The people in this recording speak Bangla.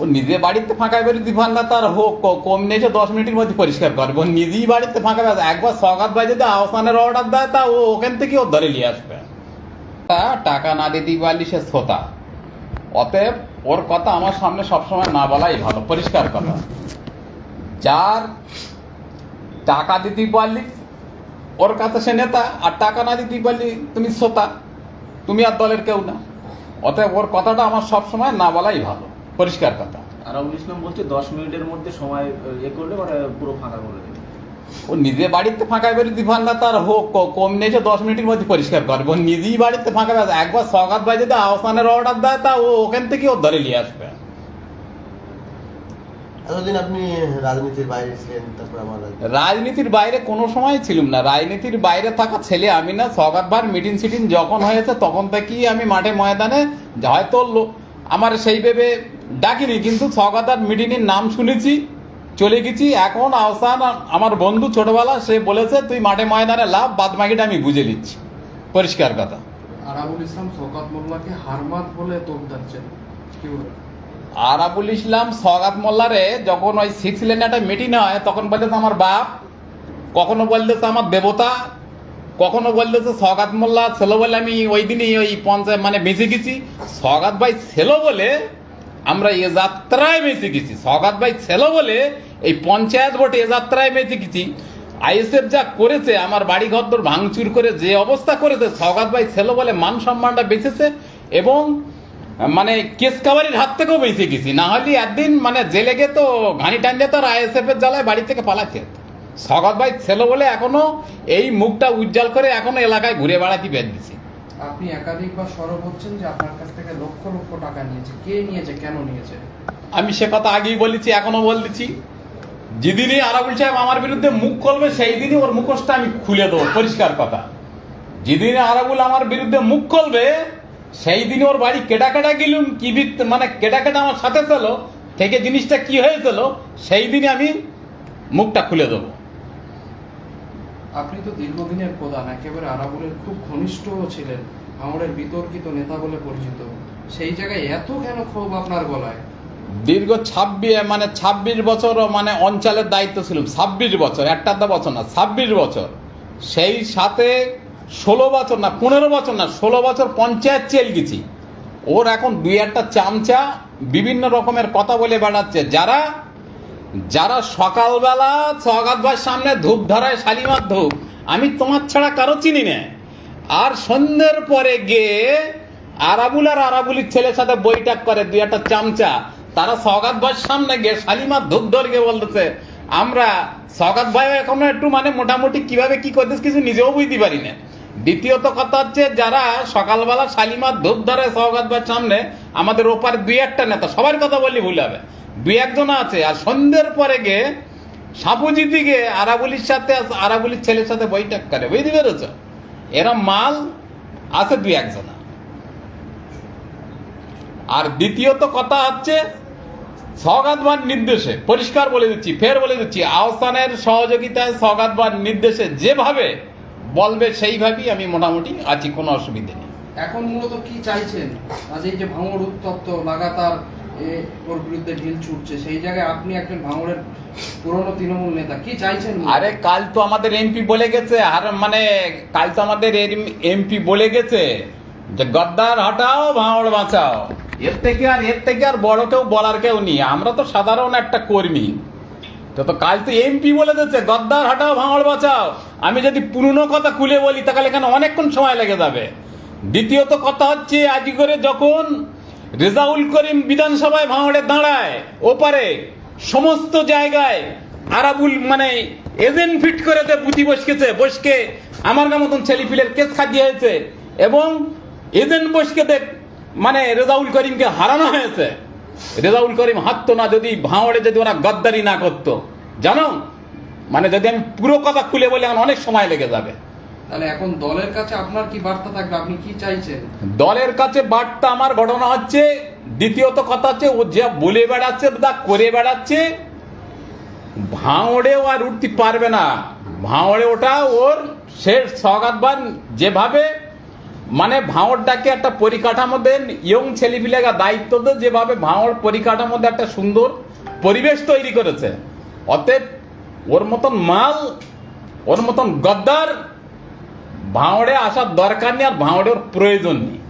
ও নিজে বাড়িতে ফাঁকা বেরো দিভান্না তার হোক কম নিয়েছে দশ মিনিটের মধ্যে পরিষ্কার করবে। ও নিজেই বাড়িতে ফাঁকা বেরো একবার সকাত ভাই যদি আহসানের অর্ডার দেয়, তা ও ওখান থেকে ও ধরে নিয়ে আসবে। তা টাকা না দিতেই পারলি সে শ্রোতা অতএব ওর কথা আমার সামনে সবসময় না বলাই ভালো, পরিষ্কার কথা। যার টাকা দিতেই পারলি ওর কাছে সে নেতা, আর টাকা না দিতেই পারলি তুমি শ্রোতা তুমি আর দলের কেউ না। অতএব ওর কথাটা আমার সবসময় না বলাই ভালো। পরিষ্কার কথা। আরাবুল ইসলাম বলছে দশ মিনিটের মধ্যে সময় এ করলে ওরা পুরো ফাঁকা করে দেবে। ও নিজে বাড়িতে ফাঁকা বেরো দিভান্না তার হোক কম নিয়েছে দশ মিনিটের মধ্যে পরিষ্কার করবে। ও নিজেই বাড়িতে ফাঁকা বেরো একবার সকাত ভাই যদি আহসানের অর্ডার দেয় তা ও ওখান থেকে ও ধরে নিয়ে আসবে। এতদিন আপনি রাজনীতির বাইরে ছিলেন তারপর আমার রাজনীতির বাইরে কোনো সময় ছিলাম না। রাজনীতির বাইরে থাকা ছেলে আমি না সকাতবার মিটিং সিটিং যখন হয়েছে তখন থেকেই আমি মাঠে ময়দানে হয়তো আমার সেই ভেবে ডাকিনি কিন্তু সকাতার মিটিংয়ের নাম শুনেছি চলে গেছি। এখন আহসান আমার বন্ধু ছোটবেলা সে বলেছে তুই মাঠে ময়দানে লাভ বাদ বাকিটা আমি বুঝে নিচ্ছি। পরিষ্কার কথা। আরাবুল ইসলাম শওকত মোল্লাকে হারমাত বলে তোপ দাচ্ছেন কি বলবেন আরাবুল ইসলাম সগাত মোল্লারে যখন ওই সিক্স লেনে একটা মিটিং হয় তখন বলতেছে আমার বাপ কখনো বলতেছে আমার দেবতা কখনো বলতেছে সগাত মোল্লা ছেলে বলে আমি ওই দিনই ওই পঞ্চায়েত মানে বেঁচে গেছি। সগাত ভাই ছেলে বলে আমরা এ যাত্রায় বেঁচে গেছি। সগাত ভাই ছেলে বলে এই পঞ্চায়েত ভোটে এ যাত্রায় বেঁচে গেছি। আইএসএফ যা করেছে, আমার বাড়ি ঘর ভাঙচুর করে যে অবস্থা করেছে সগাত ভাই ছেলে বলে মান সম্মানটা বেঁচেছে এবং মানে কেস কাবারির হাত থেকেও বেঁচে গেছি। না হলে একদিন মানে জেলে গিয়ে তো ঘানি টান যেত আর আইএসএফ এর জ্বালায় বাড়ি থেকে পালাতে হতো সগত ভাই ছেলে বলে এখনও এই মুখটা উজ্জ্বল করে এখনও এলাকায় ঘুরে বেড়াতে বের দিছি আপনি একাধিকবার সরব হচ্ছেন যে আপনার কাছ থেকে লক্ষ লক্ষ টাকা নিয়েছে? কে নিয়েছে? কেন নিয়েছে? আমি সে কথা আগেই বলেছি এখনও বলতেছি। যেদিনই আরাবুল সাহেব আমার বিরুদ্ধে মুখ করবে সেই দিনই ওর মুখোশটা আমি খুলে দেবো। পরিষ্কার কথা। যেদিন আরাবুল আমার বিরুদ্ধে মুখ করবে সেই দিন ওর বাড়ি কেটা কেটা গেলুম কি মানে কেটা কেটা আমার সাথে ছিল থেকে জিনিসটা কি হয়েছিল সেই দিনই আমি মুখটা খুলে দেবো। আপনি তো দীর্ঘদিনের প্রধান একেবারে আরাবুলের খুব ঘনিষ্ঠ ছিলেন আমাদের বিতর্কিত নেতা বলে পরিচিত। সেই জায়গায় এত কেন ক্ষোভ আপনার গলায়? দীর্ঘ ছাব্বিশ মানে ছাব্বিশ বছর মানে অঞ্চলের দায়িত্ব ছিল। ছাব্বিশ বছর, একটা বছর না, ছাব্বিশ বছর। সেই সাথে ষোলো বছর না, পনেরো বছর না, ষোলো বছর পঞ্চায়েত চেল গেছি ওর এখন দুই একটা চামচা বিভিন্ন রকমের কথা বলে বেড়াচ্ছে। যারা যারা সকালবেলা সগাত সামনে ধূপ ধরায় শালিমার ধূপ, আমি তোমার ছাড়া কারও চিনি না। আর সন্ধ্যের পরে গিয়ে আরাবুল আর আরাবুলির ছেলের সাথে বৈঠক করে, দুই একটা চামচা। তারা সগাত ভাইয়ের সামনে গিয়ে শালিমার ধূপ গিয়ে বলতেছে, আমরা সগাত ভাই এখনও একটু মানে মোটামুটি কীভাবে কি করতেছে কিছু নিজেও বুঝতে পারি না। দ্বিতীয়ত কথা হচ্ছে, যারা সকালবেলা শালিমার ধূপ ধরে সৌগাত ভাইয়ের সামনে আমাদের ওপারে দুই একটা নেতা, সবার কথা বললি ভুল হবে। দুই একজন আছে, আর সন্ধ্যের পরে গিয়ে সাপুজি দিকে আরাবুলির সাথে আরাবুলির ছেলের সাথে বৈঠক করে, বুঝতে পেরেছ? এরা মাল আছে দুই একজন আর দ্বিতীয়ত কথা হচ্ছে সগাতবার নির্দেশে পরিষ্কার বলে দিচ্ছি ফের বলে দিচ্ছি আহসানের সহযোগিতায় সগাতবার নির্দেশে যেভাবে বলবে সেইভাবেই আমি মোটামুটি আছি কোনো অসুবিধে নেই। এখন মূলত কি চাইছেন? আজ এই যে ভাঙড় উত্তপ্ত লাগাতার ওর বিরুদ্ধে ঢিল ছুটছে সেই জায়গায় আপনি একজন ভাঙড়ের পুরনো তৃণমূল নেতা কি চাইছেন আরে কাল তো আমাদের এমপি বলে গেছে আর মানে কাল তো আমাদের এমপি বলে গেছে যে গদ্দার হটাও ভাঙড় বাঁচাও। এর থেকে আর এর থেকে আর বড় কেউ বলার কেউ নেই। আমরা তো সাধারণ একটা কর্মী। তো তো কাল তো এমপি বলে দিচ্ছে, গদ্দার, হটাও ভাঁড় বাঁচাও। আমি যদি পুরনো কথা খুলে বলি, তাহলে এখানে অনেকক্ষণ সময় লেগে যাবে। দ্বিতীয়ত কথা হচ্ছে, আজ করে যখন রেজাউল করিম বিধানসভায় ভাঁড়ে দাঁড়ায়, ওপারে সমস্ত জায়গায় আরাবুল মানে এজেন্ট ফিট করে দে বুদ্ধি বসকেছে বসকে আমার মতন ছেলেপিলের কেস খাদিয়ে হয়েছে এবং এজেন্ট বসকে দেখ মানে রেজাউল করিমকে হারানো হয়েছে। রেজাউল করিম হারতো না যদি ভাঁড়ে যদি ওরা গদ্দারি না করতো। জানো? মানে যদি আমি পুরো কথা খুলে বলি এখন অনেক সময় লেগে যাবে। তাহলে এখন দলের কাছে আপনার কি বার্তা থাকবে? আপনি কি চাইছেন? দলের কাছে বার্তা আমার ঘটনা হচ্ছে দ্বিতীয়ত কথা হচ্ছে ও যা বলে বেড়াচ্ছে তা করে বেড়াচ্ছে। ভাঁড়েও আর উঠতে পারবে না। ভাঁড়ে ওটা ওর শেষ সগাতবার যেভাবে মানে ভাঁড়টাকে একটা পরিকাঠামো দেন, ইয়ং ছেলেপিলেগা দায়িত্ব দেয় যেভাবে ভাঁড় পরিকাঠামোতে একটা সুন্দর পরিবেশ তৈরি করেছে। অতএব ওর মতন মাল, ওর মতন গদ্দার ভাঁড়ে আসার দরকার নেই আর ভাঁড়ের প্রয়োজন নেই।